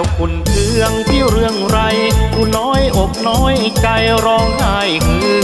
จ้าคุณเครื่องที่เรื่องไรกูน้อยอกน้อยใจร้องไห้คือ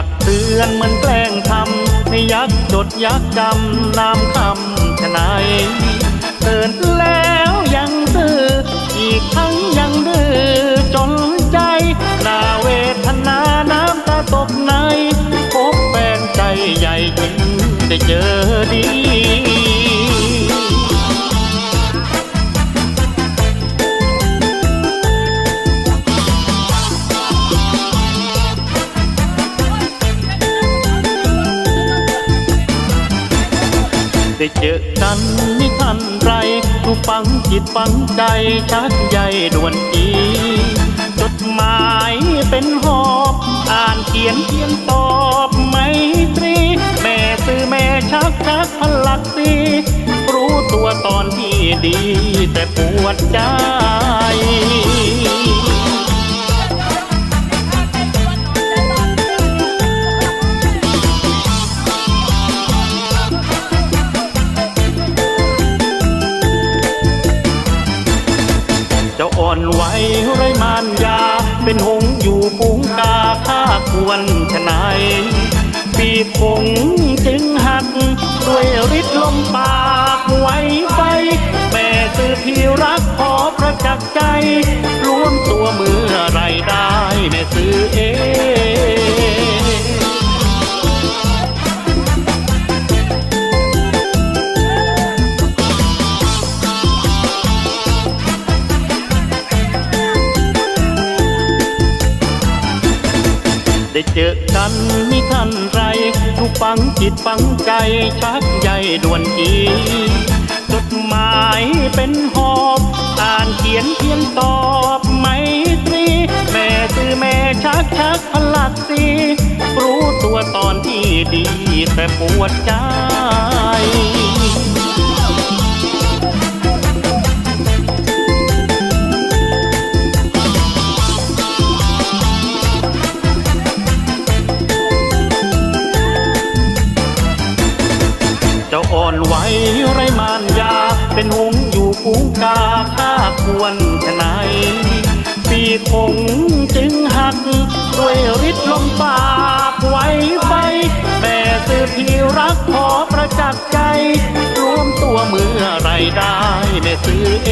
ตักเตือนเหมือนแกล้งทำให้ยักจดยักจำนามคำชนาย เจอกันนี่ทันไรผู้ฟังจิตฟังใจชักใยด่วนทีจดหมายเป็นหอบอ่านเขียนเขียนตอบไม่ตรีแม่ซื้อแม่ชักชักพลักสีรู้ตัวตอนที่ดีแต่ปวดใจ เป็นหงอยู่ปุงกาข้าควรชะไหนายปีกหงจึงหัก ด้วยฤทธิ์ลมปากไว้ไป แม่สื่อที่รักขอประจักษ์ใจ รวมตัวเมื่อไรได้ แม่สื่อเอง ได้เจอกันมิทันไรทุกฟังจิตฟังใจชักใยด่วนทีจดหมายเป็นหอบอ่านเขียนเพียงตอบไม่ตรีแม่ตือแม่ชักชักพลักสีรู้ตัวตอนที่ดีแต่ปวดใจ อ่อนไหวไรมานยา เป็นหงอยู่ปูงกาข้าควรจะไหนปีคงจึงหัก ด้วยฤทธิ์ลมปากไว้ไปแม่สื่อที่รักขอประจักษ์ใจ รวมตัวเมื่อไรได้แม่สื่อเอ